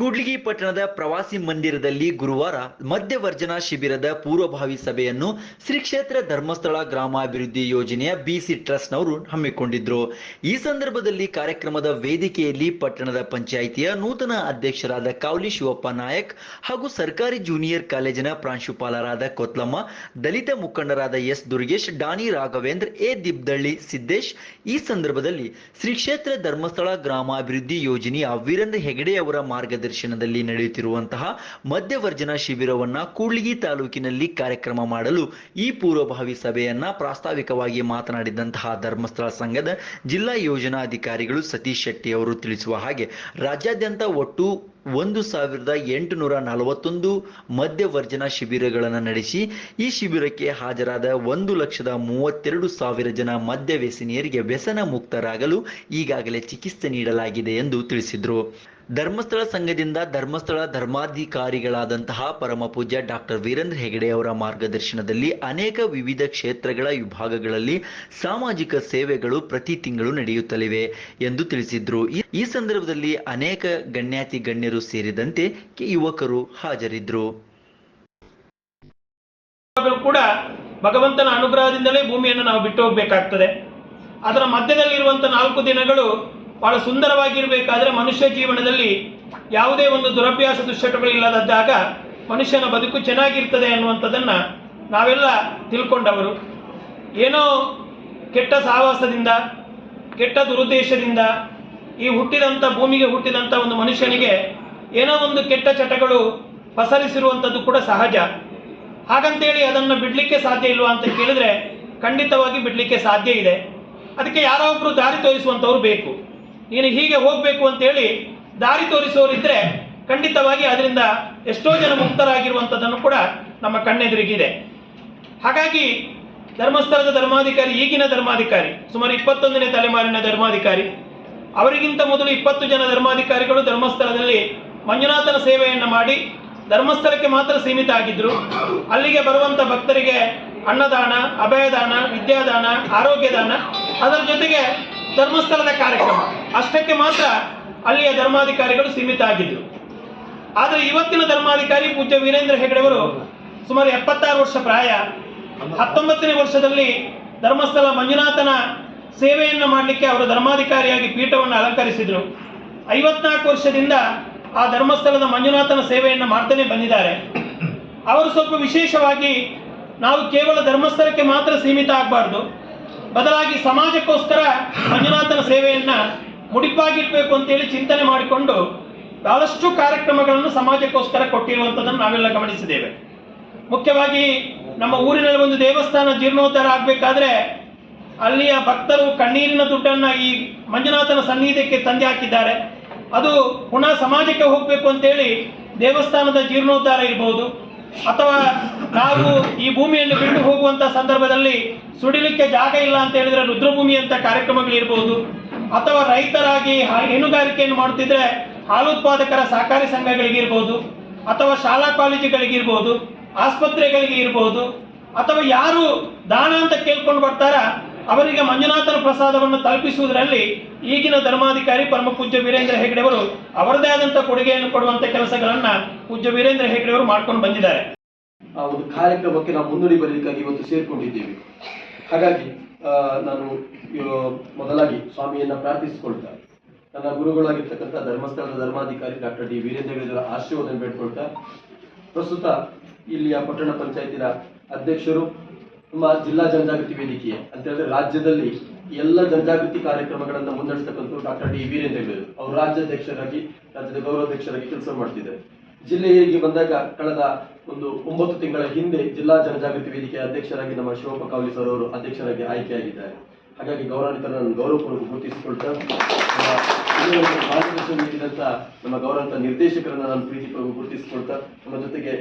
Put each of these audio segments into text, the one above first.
ಕೂಡ್ಲಿಗಿ ಪಟ್ಟಣದ ಪ್ರವಾಸಿ ಮಂದಿರದಲ್ಲಿ ಗುರುವಾರ ಮಧ್ಯವರ್ಜನ ಶಿಬಿರದ ಪೂರ್ವಭಾವಿ ಸಭೆಯನ್ನು ಶ್ರೀ ಕ್ಷೇತ್ರ ಧರ್ಮಸ್ಥಳ ಗ್ರಾಮಾಭಿವೃದ್ಧಿ ಯೋಜನೆಯ ಬಿಸಿ ಟ್ರಸ್ಟ್ನವರು ಹಮ್ಮಿಕೊಂಡಿದ್ರು. ಈ ಸಂದರ್ಭದಲ್ಲಿ ಕಾರ್ಯಕ್ರಮದ ವೇದಿಕೆಯಲ್ಲಿ ಪಟ್ಟಣದ ಪಂಚಾಯಿತಿಯ ನೂತನ ಅಧ್ಯಕ್ಷರಾದ ಕಾವಲಿ ಶಿವಪ್ಪ ನಾಯಕ್ ಹಾಗೂ ಸರ್ಕಾರಿ ಜೂನಿಯರ್ ಕಾಲೇಜಿನ ಪ್ರಾಂಶುಪಾಲರಾದ ಕೊತ್ಲಮ್ಮ, ದಲಿತ ಮುಖಂಡರಾದ ಎಸ್ ದುರ್ಗೇಶ್, ಡಾನಿ ರಾಘವೇಂದ್ರ, ಎ ದಿಬ್ದಳ್ಳಿ ಸಿದ್ದೇಶ್ ಈ ಸಂದರ್ಭದಲ್ಲಿ ಶ್ರೀ ಕ್ಷೇತ್ರ ಧರ್ಮಸ್ಥಳ ಗ್ರಾಮಾಭಿವೃದ್ಧಿ ಯೋಜನೆಯ ವೀರೇಂದ್ರ ಹೆಗಡೆ ಅವರ ಮಾರ್ಗದರ್ಶನದಲ್ಲಿ ನಡೆಯುತ್ತಿರುವಂತಹ ಮಧ್ಯವರ್ಜನ ಶಿಬಿರವನ್ನ ಕೂಡ್ಲಿಗಿ ತಾಲೂಕಿನಲ್ಲಿ ಕಾರ್ಯಕ್ರಮ ಮಾಡಲು ಈ ಪೂರ್ವಭಾವಿ ಸಭೆಯನ್ನ ಪ್ರಾಸ್ತಾವಿಕವಾಗಿ ಮಾತನಾಡಿದಂತಹ ಧರ್ಮಸ್ಥಳ ಸಂಘದ ಜಿಲ್ಲಾ ಯೋಜನಾಧಿಕಾರಿಗಳು ಸತೀಶ್ ಶೆಟ್ಟಿ ಅವರು ತಿಳಿಸುವ ಹಾಗೆ ರಾಜ್ಯಾದ್ಯಂತ ಒಟ್ಟು ಒಂದು ಸಾವಿರದ ಎಂಟುನೂರ ನಲವತ್ತೊಂದು ಮಧ್ಯವರ್ಜನ ಶಿಬಿರಗಳನ್ನು ನಡೆಸಿ ಈ ಶಿಬಿರಕ್ಕೆ ಹಾಜರಾದ ಒಂದು ಲಕ್ಷದ ಮೂವತ್ತೆರಡು ಸಾವಿರ ಜನ ಮದ್ಯ ವ್ಯಸನಿಯರಿಗೆ ವ್ಯಸನ ಮುಕ್ತರಾಗಲು ಈಗಾಗಲೇ ಚಿಕಿತ್ಸೆ ನೀಡಲಾಗಿದೆ ಎಂದು ತಿಳಿಸಿದರು. ಧರ್ಮಸ್ಥಳ ಸಂಘದಿಂದ ಧರ್ಮಸ್ಥಳ ಧರ್ಮಾಧಿಕಾರಿಗಳಾದಂತಹ ಪರಮ ಪೂಜ್ಯ ಡಾಕ್ಟರ್ ವೀರೇಂದ್ರ ಹೆಗಡೆ ಅವರ ಮಾರ್ಗದರ್ಶನದಲ್ಲಿ ಅನೇಕ ವಿವಿಧ ಕ್ಷೇತ್ರಗಳ ವಿಭಾಗಗಳಲ್ಲಿ ಸಾಮಾಜಿಕ ಸೇವೆಗಳು ಪ್ರತಿ ತಿಂಗಳು ನಡೆಯುತ್ತಲಿವೆ ಎಂದು ತಿಳಿಸಿದ್ರು. ಈ- ಸಂದರ್ಭದಲ್ಲಿ ಅನೇಕ ಗಣ್ಯಾತಿ ಗಣ್ಯರು ಸೇರಿದಂತೆ ಯುವಕರು ಹಾಜರಿದ್ದರು ಕೂಡ ಭಗವಂತನ ಅನುಗ್ರಹದಿಂದಲೇ ಭೂಮಿಯನ್ನು ನಾವು ಬಿಟ್ಟು ಹೋಗಬೇಕಾಗ್ತದೆ. ಅದರ ಮಧ್ಯದಲ್ಲಿರುವಂತಹ ನಾಲ್ಕು ದಿನಗಳು ಬಹಳ ಸುಂದರವಾಗಿರಬೇಕಾದ್ರೆ ಮನುಷ್ಯ ಜೀವನದಲ್ಲಿ ಯಾವುದೇ ಒಂದು ದುರಭ್ಯಾಸ ದುಶ್ಚಟಗಳಿಲ್ಲದಾಗ ಮನುಷ್ಯನ ಬದುಕು ಚೆನ್ನಾಗಿರ್ತದೆ ಅನ್ನುವಂಥದ್ದನ್ನ ನಾವೆಲ್ಲ ತಿಳ್ಕೊಂಡವರು. ಏನೋ ಕೆಟ್ಟ ಸಹವಾಸದಿಂದ ಕೆಟ್ಟ ದುರುದ್ದೇಶದಿಂದ ಈ ಹುಟ್ಟಿದಂಥ, ಭೂಮಿಗೆ ಹುಟ್ಟಿದಂಥ ಒಂದು ಮನುಷ್ಯನಿಗೆ ಏನೋ ಒಂದು ಕೆಟ್ಟ ಚಟಗಳು ಪಸರಿಸಿರುವಂಥದ್ದು ಕೂಡ ಸಹಜ. ಹಾಗಂತೇಳಿ ಅದನ್ನು ಬಿಡಲಿಕ್ಕೆ ಸಾಧ್ಯ ಇಲ್ವಾ ಅಂತ ಕೇಳಿದ್ರೆ ಖಂಡಿತವಾಗಿ ಬಿಡಲಿಕ್ಕೆ ಸಾಧ್ಯ ಇದೆ. ಅದಕ್ಕೆ ಯಾರೋ ಒಬ್ಬರು ದಾರಿ ತೋರಿಸುವಂಥವ್ರು ಬೇಕು. ನೀನು ಹೀಗೆ ಹೋಗಬೇಕು ಅಂತೇಳಿ ದಾರಿ ತೋರಿಸೋರಿದ್ರೆ ಖಂಡಿತವಾಗಿ ಅದರಿಂದ ಎಷ್ಟೋ ಜನ ಮುಕ್ತರಾಗಿರುವಂಥದ್ದನ್ನು ಕೂಡ ನಮ್ಮ ಕಣ್ಣೆದುರಿಗಿದೆ. ಹಾಗಾಗಿ ಧರ್ಮಸ್ಥಳದ ಧರ್ಮಾಧಿಕಾರಿ, ಈಗಿನ ಧರ್ಮಾಧಿಕಾರಿ, ಸುಮಾರು ಇಪ್ಪತ್ತೊಂದನೇ ತಲೆಮಾರಿನ ಧರ್ಮಾಧಿಕಾರಿ, ಅವರಿಗಿಂತ ಮೊದಲು ಇಪ್ಪತ್ತು ಜನ ಧರ್ಮಾಧಿಕಾರಿಗಳು ಧರ್ಮಸ್ಥಳದಲ್ಲಿ ಮಂಜುನಾಥನ ಸೇವೆಯನ್ನು ಮಾಡಿ ಧರ್ಮಸ್ಥಳಕ್ಕೆ ಮಾತ್ರ ಸೀಮಿತ ಆಗಿದ್ರು. ಅಲ್ಲಿಗೆ ಬರುವಂತ ಭಕ್ತರಿಗೆ ಅನ್ನದಾನ, ಅಭಯದಾನ, ವಿದ್ಯಾದಾನ, ಆರೋಗ್ಯದಾನ, ಅದರ ಜೊತೆಗೆ ಧರ್ಮಸ್ಥಳದ ಕಾರ್ಯಕ್ರಮ. ಅಷ್ಟಕ್ಕೆ ಮಾತ್ರ ಅಲ್ಲಿಯ ಧರ್ಮಾಧಿಕಾರಿಗಳು ಸೀಮಿತ ಆಗಿದ್ದರು ಆದರೆ ಇವತ್ತಿನ ಧರ್ಮಾಧಿಕಾರಿ ಪೂಜ್ಯ ವೀರೇಂದ್ರ ಹೆಗಡೆಯವರು ಸುಮಾರು ಎಪ್ಪತ್ತಾರು ವರ್ಷ ಪ್ರಾಯ, ಹತ್ತೊಂಬತ್ತನೇ ವರ್ಷದಲ್ಲಿ ಧರ್ಮಸ್ಥಳ ಮಂಜುನಾಥನ ಸೇವೆಯನ್ನು ಮಾಡಲಿಕ್ಕೆ ಅವರು ಧರ್ಮಾಧಿಕಾರಿಯಾಗಿ ಪೀಠವನ್ನು ಅಲಂಕರಿಸಿದರು. ಐವತ್ನಾಲ್ಕು ವರ್ಷದಿಂದ ಆ ಧರ್ಮಸ್ಥಳದ ಮಂಜುನಾಥನ ಸೇವೆಯನ್ನು ಮಾಡ್ತಾನೆ ಬಂದಿದ್ದಾರೆ. ಅವರು ಸ್ವಲ್ಪ ವಿಶೇಷವಾಗಿ ನಾವು ಕೇವಲ ಧರ್ಮಸ್ಥಳಕ್ಕೆ ಮಾತ್ರ ಸೀಮಿತ ಆಗಬಾರ್ದು. ಬದಲಾಗಿ ಸಮಾಜಕ್ಕೋಸ್ಕರ ಮಂಜುನಾಥನ ಸೇವೆಯನ್ನ ಮುಡಿಪಾಗಿಡ್ಬೇಕು ಅಂತೇಳಿ ಚಿಂತನೆ ಮಾಡಿಕೊಂಡು ಬಹಳಷ್ಟು ಕಾರ್ಯಕ್ರಮಗಳನ್ನು ಸಮಾಜಕ್ಕೋಸ್ಕರ ಕೊಟ್ಟಿರುವಂಥದ್ದನ್ನು ನಾವೆಲ್ಲ ಗಮನಿಸಿದ್ದೇವೆ. ಮುಖ್ಯವಾಗಿ ನಮ್ಮ ಊರಿನಲ್ಲಿ ಒಂದು ದೇವಸ್ಥಾನ ಜೀರ್ಣೋದ್ಧಾರ ಆಗಬೇಕಾದ್ರೆ ಅಲ್ಲಿಯ ಭಕ್ತರು ಕಣ್ಣೀರಿನ ದುಡ್ಡನ್ನು ಈ ಮಂಜುನಾಥನ ಸನ್ನಿಧಿಗೆ ತಂದೆ ಹಾಕಿದ್ದಾರೆ. ಅದು ಪುನಃ ಸಮಾಜಕ್ಕೆ ಹೋಗಬೇಕು ಅಂತೇಳಿ ದೇವಸ್ಥಾನದ ಜೀರ್ಣೋದ್ಧಾರ ಇರಬಹುದು ಅಥವಾ ನಾವು ಈ ಭೂಮಿಯನ್ನು ಬಿಟ್ಟು ಹೋಗುವಂತ ಸಂದರ್ಭದಲ್ಲಿ ಸುಡಿಲಿಕ್ಕೆ ಜಾಗ ಇಲ್ಲ ಅಂತ ಹೇಳಿದ್ರೆ ರುದ್ರಭೂಮಿ ಅಂತ ಕಾರ್ಯಕ್ರಮಗಳಿರ್ಬೋದು. ಅಥವಾ ರೈತರಾಗಿ ಹೈನುಗಾರಿಕೆಯನ್ನು ಮಾಡುತ್ತಿದ್ರೆ ಹಾಲು ಉತ್ಪಾದಕರ ಸಹಕಾರಿ ಸಂಘಗಳಿಗಿರ್ಬೋದು ಅಥವಾ ಶಾಲಾ ಕಾಲೇಜುಗಳಿಗಿರ್ಬೋದು ಆಸ್ಪತ್ರೆಗಳಿಗೆ ಇರ್ಬೋದು, ಅಥವಾ ಯಾರು ದಾನ ಅಂತ ಕೇಳ್ಕೊಂಡು ಬರ್ತಾರ, ಅವರಿಗೆ ಮಂಜುನಾಥನ ಪ್ರಸಾದವನ್ನು ತಲುಪಿಸುವುದರಲ್ಲಿ ಈಗಿನ ಧರ್ಮಾಧಿಕಾರಿ ಪರಮ ಪೂಜ್ಯ ವೀರೇಂದ್ರ ಹೆಗಡೆಯವರು ಅವರದೇ ಆದಂಥ ಕೊಡುಗೆಯನ್ನು ಕೊಡುವಂತ ಕೆಲಸಗಳನ್ನ ಪೂಜ್ಯ ವೀರೇಂದ್ರ ಹೆಗಡೆಯವರು ಮಾಡ್ಕೊಂಡು ಬಂದಿದ್ದಾರೆ. ಆ ಒಂದು ಕಾರ್ಯಕ್ರಮಕ್ಕೆ ನಾವು ಮುನ್ನುಡಿ ಬರಲಿಕ್ಕಾಗಿ ಇವತ್ತು ಸೇರ್ಕೊಂಡಿದ್ದೇವೆ. ಹಾಗಾಗಿ ನಾನು ಮೊದಲಾಗಿ ಸ್ವಾಮಿಯನ್ನ ಪ್ರಾರ್ಥಿಸಿಕೊಳ್ತಾ, ನನ್ನ ಗುರುಗಳಾಗಿರ್ತಕ್ಕಂಥ ಧರ್ಮಸ್ಥಳದ ಧರ್ಮಾಧಿಕಾರಿ ಡಾಕ್ಟರ್ ಡಿ ವೀರೇಂದ್ರ ಆಶೀರ್ವಾದ ಬೇಡ್ಕೊಳ್ತಾ, ಪ್ರಸ್ತುತ ಇಲ್ಲಿಯ ಪಟ್ಟಣ ಪಂಚಾಯತಿನ ಅಧ್ಯಕ್ಷರು ನಮ್ಮ ಜಿಲ್ಲಾ ಜನಜಾಗೃತಿ ವೇದಿಕೆ ಅಂತ ಹೇಳಿದ್ರೆ ರಾಜ್ಯದಲ್ಲಿ ಎಲ್ಲ ಜನಜಾಗೃತಿ ಕಾರ್ಯಕ್ರಮಗಳನ್ನು ಮುನ್ನಡೆಸತಕ್ಕಂಥ ಡಾಕ್ಟರ್ ಡಿ ವೀರೇಂದ್ರ ಅವರು ರಾಜ್ಯಾಧ್ಯಕ್ಷರಾಗಿ, ರಾಜ್ಯದ ಗೌರವಾಧ್ಯಕ್ಷರಾಗಿ ಕೆಲಸ ಮಾಡ್ತಿದ್ದಾರೆ. ಜಿಲ್ಲೆಗೆ ಬಂದಾಗ ಕಳೆದ ಒಂದು ಒಂಬತ್ತು ತಿಂಗಳ ಹಿಂದೆ ಜಿಲ್ಲಾ ಜನಜಾಗೃತಿ ವೇದಿಕೆಯ ಅಧ್ಯಕ್ಷರಾಗಿ ನಮ್ಮ ಶಿವಪ್ಪ ಕಾವಲಿ ಸರ್ ಅವರು ಅಧ್ಯಕ್ಷರಾಗಿ ಆಯ್ಕೆಯಾಗಿದ್ದಾರೆ. ಹಾಗಾಗಿ ಗೌರವಾನ್ವಿತರನ್ನು ಗೌರವಪೂರ್ವಕ ಗುರುತಿಸಿಕೊಳ್ತಾ ಮಾರ್ಗದರ್ಶನ ನಮ್ಮ ಗೌರವಂತ ನಿರ್ದೇಶಕರನ್ನ ನಾನು ಪ್ರೀತಿಪೂರ್ವಕ ಗುರುತಿಸಿಕೊಳ್ತಾ, ನಮ್ಮ ಜೊತೆಗೆ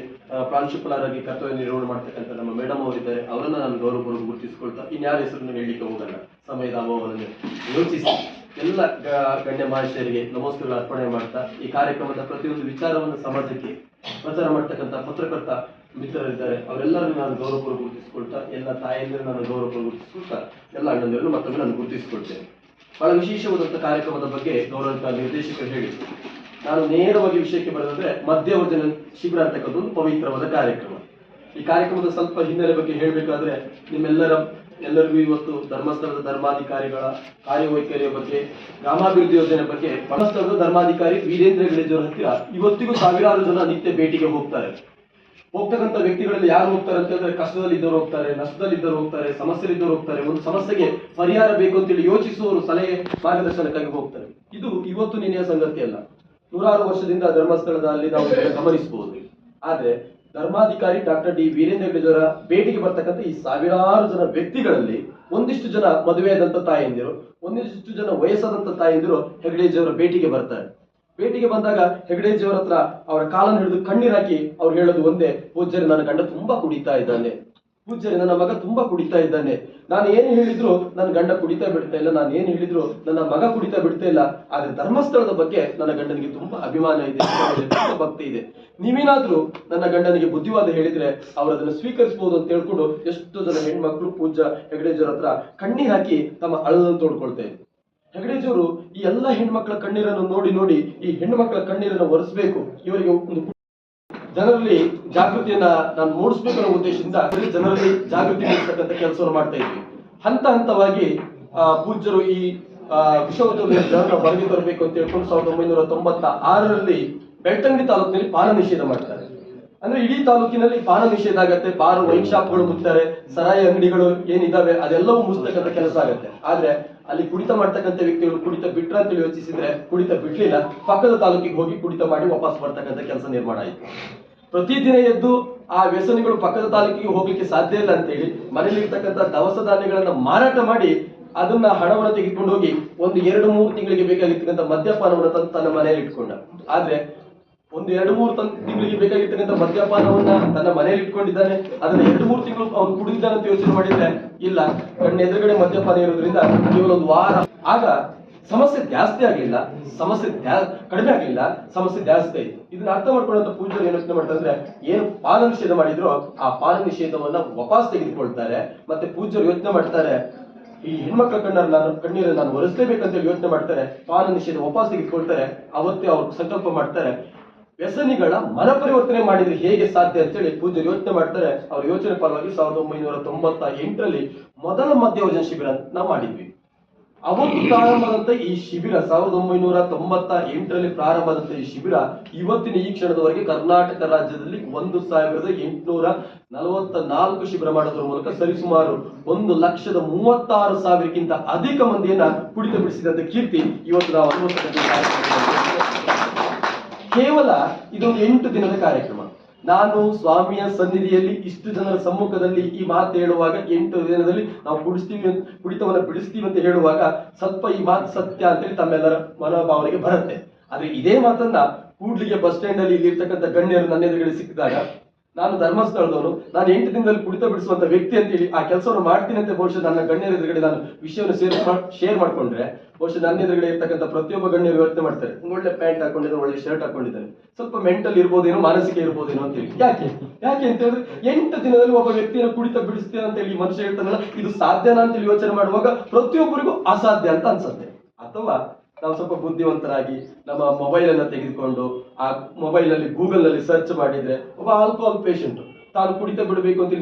ಪ್ರಾಂಶುಪಾಲರಾಗಿ ಕರ್ತವ್ಯ ನಿರ್ವಹಣೆ ಮಾಡ್ತಕ್ಕಂಥ ನಮ್ಮ ಮೇಡಮ್ ಅವರಿದ್ದಾರೆ, ಅವರನ್ನ ನಾನು ಗೌರವಪೂರ್ವಕ ಗುರುತಿಸಿಕೊಳ್ತಾ, ಇನ್ಯಾರ ಹೆಸರನ್ನು ಹೇಳಲಿಕ್ಕೆ ಹೋಗಲ್ಲ. ಸಮಯದ ಅಭಾವವನ್ನು ಯೋಚಿಸಿ. ಎಲ್ಲ ಗಣ್ಯ ಮಹಾಶಯರಿಗೆ ನಮಸ್ಕಾರಗಳು ಅರ್ಪಣೆ ಮಾಡ್ತಾ ಈ ಕಾರ್ಯಕ್ರಮದ ಪ್ರತಿಯೊಂದು ವಿಚಾರವನ್ನು ಸಮಾಜಕ್ಕೆ ಪ್ರಚಾರ ಮಾಡ್ತಕ್ಕಂಥ ಪತ್ರಕರ್ತ ಮಿತ್ರರಿದ್ದಾರೆ. ಅವರೆಲ್ಲರನ್ನು ನಾನು ಗೌರವ ಗುರುತಿಸಿಕೊಳ್ತಾ, ಎಲ್ಲ ತಾಯಂದಿರು ನಾನು ಗೌರವ ಗುರುತಿಸಿಕೊಳ್ತಾ, ಎಲ್ಲ ಅಣ್ಣಂದಿರನ್ನು ಮತ್ತೊಮ್ಮೆ ನಾನು ಗುರುತಿಸಿಕೊಳ್ತೇನೆ. ಬಹಳ ವಿಶೇಷವಾದಂಥ ಕಾರ್ಯಕ್ರಮದ ಬಗ್ಗೆ ಗೌರವಂತ ನಿರ್ದೇಶಕರು ಹೇಳಿ ನಾನು ನೇರವಾಗಿ ವಿಷಯಕ್ಕೆ ಬರೆದಂದ್ರೆ ಮಧ್ಯವರ್ಜನ ಶಿಬಿರ ಅಂತಕ್ಕಂಥ ಪವಿತ್ರವಾದ ಕಾರ್ಯಕ್ರಮ. ಈ ಕಾರ್ಯಕ್ರಮದ ಸ್ವಲ್ಪ ಹಿನ್ನೆಲೆ ಬಗ್ಗೆ ಹೇಳಬೇಕಾದ್ರೆ ನಿಮ್ಮೆಲ್ಲರ ಎಲ್ಲರಿಗೂ ಇವತ್ತು ಧರ್ಮಸ್ಥಳದ ಧರ್ಮಾಧಿಕಾರಿಗಳ ಕಾರ್ಯವೈಖರಿಯ ಬಗ್ಗೆ, ಗ್ರಾಮಾಭಿವೃದ್ಧಿ ಯೋಜನೆ ಬಗ್ಗೆ, ಧರ್ಮಸ್ಥಳದ ಧರ್ಮಾಧಿಕಾರಿ ವೀರೇಂದ್ರ ಗಿರಿಜೋರ ಹತ್ತಿರ ಇವತ್ತಿಗೂ ಸಾವಿರಾರು ಜನ ನಿತ್ಯ ಭೇಟಿಗೆ ಹೋಗ್ತಾರೆ. ಹೋಗ್ತಕ್ಕಂಥ ವ್ಯಕ್ತಿಗಳಲ್ಲಿ ಯಾರು ಹೋಗ್ತಾರೆ ಅಂತ ಹೇಳಿದ್ರೆ ಕಷ್ಟದಲ್ಲಿ ಇದ್ದವರು ಹೋಗ್ತಾರೆ ನಷ್ಟದಲ್ಲಿ ಇದ್ದವರು ಹೋಗ್ತಾರೆ ಸಮಸ್ಯೆ ಇದ್ದವರು ಹೋಗ್ತಾರೆ, ಒಂದು ಸಮಸ್ಯೆಗೆ ಪರಿಹಾರ ಬೇಕು ಅಂತೇಳಿ ಯೋಚಿಸುವವರು ಸಲಹೆ ಮಾರ್ಗದರ್ಶನಕ್ಕಾಗಿ ಹೋಗ್ತಾರೆ. ಇದು ಇವತ್ತು ನಿನ್ನೆಯ ಸಂಗತಿ ಅಲ್ಲ. ನೂರಾರು ವರ್ಷದಿಂದ ಧರ್ಮಸ್ಥಳದಲ್ಲಿ ನಾವು ಗಮನಿಸಬಹುದು. ಆದ್ರೆ ಧರ್ಮಾಧಿಕಾರಿ ಡಾಕ್ಟರ್ ಡಿ ವೀರೇಂದ್ರ ಹೆಗ್ಗಡೆಯವರ ಭೇಟಿಗೆ ಬರ್ತಕ್ಕಂಥ ಈ ಸಾವಿರಾರು ಜನ ವ್ಯಕ್ತಿಗಳಲ್ಲಿ ಒಂದಿಷ್ಟು ಜನ ಮದುವೆಯಾದಂಥ ತಾಯಂದಿರು, ಒಂದಿಷ್ಟು ಜನ ವಯಸ್ಸಾದಂಥ ತಾಯಂದಿರು ಹೆಗಡೆಜಿಯವರ ಭೇಟಿಗೆ ಬರ್ತಾರೆ. ಭೇಟಿಗೆ ಬಂದಾಗ ಹೆಗಡೆಜಿಯವರ ಹತ್ರ ಅವರ ಕಾಲನ್ನು ಹಿಡಿದು ಕಣ್ಣೀರಾಕಿ ಅವ್ರು ಹೇಳೋದು ಒಂದೇ, ಪೂಜ್ಯರು, ನನ್ನ ಗಂಡ ತುಂಬಾ ಕುಡಿತಾ ಇದ್ದಾನೆ. ಪೂಜ್ಯರಿ ನನ್ನ ಮಗ ತುಂಬಾ ಕುಡಿತಾ ಇದ್ದಾನೆ. ನಾನು ಏನು ಹೇಳಿದ್ರು ನನ್ನ ಗಂಡ ಕುಡಿತಾ ಬಿಡ್ತಾ ಇಲ್ಲ. ನಾನು ಏನು ಹೇಳಿದ್ರು ನನ್ನ ಮಗ ಕುಡಿತಾ ಬಿಡ್ತಾ ಇಲ್ಲ. ಆದ್ರೆ ಧರ್ಮಸ್ಥಳದ ಬಗ್ಗೆ ನನ್ನ ಗಂಡನಿಗೆ ತುಂಬಾ ಅಭಿಮಾನ ಇದೆ, ತುಂಬಾ ಭಕ್ತಿ ಇದೆ. ನೀವೇನಾದ್ರೂ ನನ್ನ ಗಂಡನಿಗೆ ಬುದ್ಧಿವಾದ ಹೇಳಿದ್ರೆ ಅವರು ಅದನ್ನು ಸ್ವೀಕರಿಸಬಹುದು ಅಂತ ಹೇಳ್ಕೊಂಡು ಎಷ್ಟು ಜನ ಹೆಣ್ಮಕ್ಳು ಪೂಜಾ ಹೆಗಡೆಜರ ಹತ್ರ ಕಣ್ಣೀರ್ ಹಾಕಿ ತಮ್ಮ ಅಳದನ್ನು ತೋಡ್ಕೊಳ್ತಾ ಇದ್ರು. ಹೆಗಡೆಜವರು ಈ ಎಲ್ಲ ಹೆಣ್ಮಕ್ಳ ಕಣ್ಣೀರನ್ನು ನೋಡಿ ನೋಡಿ ಈ ಹೆಣ್ಮಕ್ಳ ಕಣ್ಣೀರನ್ನು ಒರೆಸ್ಬೇಕು. ಇವರಿಗೆ ಒಂದು ಜನರಲ್ಲಿ ಜಾಗೃತಿಯನ್ನ ನಾನು ಮೂಡಿಸ್ಬೇಕು ಅನ್ನೋ ಉದ್ದೇಶದಿಂದ ಜನರಲ್ಲಿ ಜಾಗೃತಿ ಮೂಡಿಸ್ತಕ್ಕಂಥ ಕೆಲಸವನ್ನು ಮಾಡ್ತಾ ಇದ್ವಿ. ಹಂತ ಹಂತವಾಗಿ ಪೂಜ್ಯರು ಈ ಆ, ವಿಶ್ವವಿದ್ಯಾಲಯ ಜನರನ್ನ ಹೊರಗೆ ತರಬೇಕು ಅಂತ ಹೇಳ್ಕೊಂಡು ಸಾವಿರದ ಒಂಬೈನೂರ ತೊಂಬತ್ತ ಆರರಲ್ಲಿ ಬೆಳ್ತಂಗಡಿ ತಾಲೂಕಿನಲ್ಲಿ ಪಾನ ನಿಷೇಧ ಮಾಡ್ತಾರೆ. ಅಂದ್ರೆ ಇಡೀ ತಾಲೂಕಿನಲ್ಲಿ ಪಾನ ನಿಷೇಧ ಆಗತ್ತೆ ಬಾರ್ ವೈನ್ ಶಾಪ್ಗಳು ಮುಚ್ತಾರೆ ಸರಾಯಿ ಅಂಗಡಿಗಳು ಏನಿದಾವೆ ಅದೆಲ್ಲವೂ ಮುಚ್ಚತಕ್ಕಂಥ ಕೆಲಸ ಆಗುತ್ತೆ. ಆದ್ರೆ ಅಲ್ಲಿ ಕುಡಿತ ಮಾಡ್ತಕ್ಕಂಥ ವ್ಯಕ್ತಿಗಳು ಕುಡಿತ ಬಿಟ್ರ ಅಂತೇಳಿ ಯೋಚಿಸಿದ್ರೆ ಕುಡಿತ ಬಿಡ್ಲಿಲ್ಲ. ಪಕ್ಕದ ತಾಲೂಕಿಗೆ ಹೋಗಿ ಕುಡಿತ ಮಾಡಿ ವಾಪಸ್ ಬರ್ತಕ್ಕಂಥ ಕೆಲಸ ನಿರ್ಮಾಣ ಆಯಿತು. ಪ್ರತಿದಿನ ಎದ್ದು ಆ ವ್ಯಸನಿಗಳು ಪಕ್ಕದ ತಾಲೂಕಿಗೆ ಹೋಗ್ಲಿಕ್ಕೆ ಸಾಧ್ಯ ಇಲ್ಲ ಅಂತೇಳಿ ಹೇಳಿ ಇರ್ತಕ್ಕಂಥ ದವಸ ಧಾನ್ಯಗಳನ್ನ ಮಾರಾಟ ಮಾಡಿ ಅದನ್ನ ಹಣವನ್ನು ತೆಗೆದುಕೊಂಡು ಹೋಗಿ ಒಂದು ಎರಡು ಮೂರು ತಿಂಗಳಿಗೆ ಬೇಕಾಗಿರ್ತಕ್ಕಂಥ ಮದ್ಯಪಾನವನ್ನು ತಂದು ತನ್ನ ಮನೆಯಲ್ಲಿ ಇಟ್ಕೊಂಡ. ಆದ್ರೆ ಒಂದು ಎರಡು ಮೂರು ತಿಂಗಳಿಗೆ ಬೇಕಾಗಿರ್ತಕ್ಕಂಥ ಮದ್ಯಪಾನವನ್ನ ತನ್ನ ಮನೆಯಲ್ಲಿ ಇಟ್ಕೊಂಡಿದ್ದಾನೆ. ಅದನ್ನ ಎರಡು ಮೂರು ತಿಂಗಳು ಅವನು ಕುಡಿದಿದ್ದಾನೆ ಅಂತ ಯೋಚನೆ ಮಾಡಿದ್ರೆ ಇಲ್ಲ, ಕಣ್ಣೆದುರುಗಡೆ ಮದ್ಯಪಾನ ಇರೋದ್ರಿಂದ ಕೇವಲ ಒಂದು ವಾರ. ಆಗ ಸಮಸ್ಯೆ ಜಾಸ್ತಿ ಆಗಲಿಲ್ಲ ಸಮಸ್ಯೆ ಕಡಿಮೆ ಆಗಲಿಲ್ಲ ಸಮಸ್ಯೆ ಜಾಸ್ತಿ ಆಯ್ತು. ಇದನ್ನ ಅರ್ಥ ಮಾಡ್ಕೊಳ್ಳುವಂತ ಪೂಜೆಗಳು ಏನು ಯೋಚನೆ ಮಾಡ್ತಾರೆ ಏನು ಪಾನ ನಿಷೇಧ ಮಾಡಿದ್ರು ಆ ಪಾನ ನಿಷೇಧವನ್ನ ವಾಪಸ್ ತೆಗೆದುಕೊಳ್ತಾರೆ. ಮತ್ತೆ ಪೂಜ್ಯರು ಯೋಚನೆ ಮಾಡ್ತಾರೆ, ಈ ಹೆಣ್ಮಕ್ಳ ಕಣ್ಣಲ್ಲಿ ನಾನು ಕಣ್ಣೀರನ್ನು ನಾನು ಒರೆಸ್ಲೇಬೇಕಂತ ಹೇಳಿ ಯೋಚನೆ ಮಾಡ್ತಾರೆ ಪಾನ ನಿಷೇಧ ವಾಪಸ್ ತೆಗೆದುಕೊಳ್ತಾರೆ, ಅವತ್ತೇ ಅವ್ರು ಸಂಕಲ್ಪ ಮಾಡ್ತಾರೆ. ವ್ಯಸನಿಗಳ ಮನ ಪರಿವರ್ತನೆ ಮಾಡಿದ್ರೆ ಹೇಗೆ ಸಾಧ್ಯ ಅಂತೇಳಿ ಪೂಜೆ ಯೋಚನೆ ಮಾಡ್ತಾರೆ. ಅವ್ರ ಯೋಚನೆ ಪರವಾಗಿ ಸಾವಿರದ ಒಂಬೈನೂರ ತೊಂಬತ್ತ ಎಂಟರಲ್ಲಿ ಮೊದಲ ಮಧ್ಯವರ್ಜನ ಶಿಬಿರ ನಾವು ಮಾಡಿದ್ವಿ. ಅವತ್ತು ಪ್ರಾರಂಭದಂತ ಈ ಶಿಬಿರ ಸಾವಿರದ ಒಂಬೈನೂರ ತೊಂಬತ್ತ ಎಂಟರಲ್ಲಿ ಪ್ರಾರಂಭದಂತ ಈ ಶಿಬಿರ ಇವತ್ತಿನ ಈ ಕ್ಷಣದವರೆಗೆ ಕರ್ನಾಟಕ ರಾಜ್ಯದಲ್ಲಿ ಒಂದು ಸಾವಿರದ ಎಂಟುನೂರ ನಲವತ್ತ ನಾಲ್ಕು ಶಿಬಿರ ಮಾಡೋದ್ರ ಮೂಲಕ ಸರಿಸುಮಾರು ಒಂದು ಲಕ್ಷದ ಮೂವತ್ತಾರು ಸಾವಿರಕ್ಕಿಂತ ಅಧಿಕ ಮಂದಿಯನ್ನ ಕುಡಿತ ಬಿಡಿಸಿದಂತ ಕೀರ್ತಿ ಇವತ್ತು ನಾವು ಕೇವಲ ಇದೊಂದು ಎಂಟು ದಿನದ ಕಾರ್ಯಕ್ರಮ. ನಾನು ಸ್ವಾಮಿಯ ಸನ್ನಿಧಿಯಲ್ಲಿ ಇಷ್ಟು ಜನರ ಸಮ್ಮುಖದಲ್ಲಿ ಈ ಮಾತು ಹೇಳುವಾಗ ಎಂಟು ದಿನದಲ್ಲಿ ನಾವು ಕುಡಿಸ್ತೀವಿ ಕುಡಿತವನ್ನ ಬಿಡಿಸ್ತೀವಿ ಅಂತ ಹೇಳುವಾಗ ಸ್ವಲ್ಪ ಈ ಮಾತು ಸತ್ಯ ಅಂತೇಳಿ ತಮ್ಮೆಲ್ಲರ ಮನೋಭಾವನೆಗೆ ಬರುತ್ತೆ. ಆದ್ರೆ ಇದೇ ಮಾತನ್ನ ಕೂಡ್ಲಿಗೆ ಬಸ್ ಸ್ಟ್ಯಾಂಡ್ ಅಲ್ಲಿ ಇಲ್ಲಿರ್ತಕ್ಕಂಥ ಗಣ್ಯರು ನನ್ನ ಎದುರುಗಡೆ ಸಿಕ್ಕಿದಾಗ ನಾನು ಧರ್ಮಸ್ಥಳದವರು ನಾನು ಎಂಟು ದಿನದಲ್ಲಿ ಕುಡಿತ ಬಿಡಿಸುವಂತ ವ್ಯಕ್ತಿ ಅಂತ ಹೇಳಿ ಆ ಕೆಲಸವನ್ನು ಮಾಡ್ತೀನಿ ಅಂತ ಬಹುಶಃ ನನ್ನ ಗಣ್ಯರ ಎದುರುಗಡೆ ನಾನು ವಿಷಯವನ್ನು ಶೇರ್ ಶೇರ್ ಮಾಡ್ಕೊಂಡ್ರೆ ಬಹುಶಃ ನನ್ನ ಎದುರುಗಡೆ ಇರ್ತಕ್ಕಂಥ ಪ್ರತಿಯೊಬ್ಬ ಗಣ್ಯರು ಯೋಚನೆ ಮಾಡ್ತಾರೆ. ಒಳ್ಳೆ ಪ್ಯಾಂಟ್ ಹಾಕೊಂಡಿದ್ದಾರೆ ಒಳ್ಳೆ ಶರ್ಟ್ ಹಾಕೊಂಡಿದ್ದಾರೆ. ಸ್ವಲ್ಪ ಮೆಂಟಲ್ ಇರ್ಬೋದೇನೋ, ಮಾನಸಿಕ ಇರ್ಬೋದೇನೋ ಅಂತೇಳಿ ಯಾಕೆ? ಯಾಕೆ ಅಂತ ಹೇಳಿದ್ರೆ ಎಂಟು ದಿನದಲ್ಲಿ ಒಬ್ಬ ವ್ಯಕ್ತಿಯನ್ನು ಕುಡಿತ ಬಿಡಿಸ್ತೇನೆ ಅಂತ ಹೇಳಿ ಮನುಷ್ಯ ಹೇಳ್ತಾನಲ್ಲ, ಇದು ಸಾಧ್ಯನಾ ಅಂತೇಳಿ ಯೋಚನೆ ಮಾಡುವಾಗ ಪ್ರತಿಯೊಬ್ಬರಿಗೂ ಅಸಾಧ್ಯ ಅಂತ ಅನ್ಸುತ್ತೆ. ಅಥವಾ ನಾವು ಸ್ವಲ್ಪ ಬುದ್ಧಿವಂತರಾಗಿ ನಮ್ಮ ಮೊಬೈಲ್ ಅನ್ನ ತೆಗೆದುಕೊಂಡು, ಆ ಮೊಬೈಲ್ ಅಲ್ಲಿ ಗೂಗಲ್ ಅಲ್ಲಿ ಸರ್ಚ್ ಮಾಡಿದ್ರೆ ಒಬ್ಬ ಆಲ್ಕೋಹಾಲ್ ಪೇಷಂಟ್ ತಾನು ಕುಡಿತ ಬಿಡಬೇಕು ಅಂತ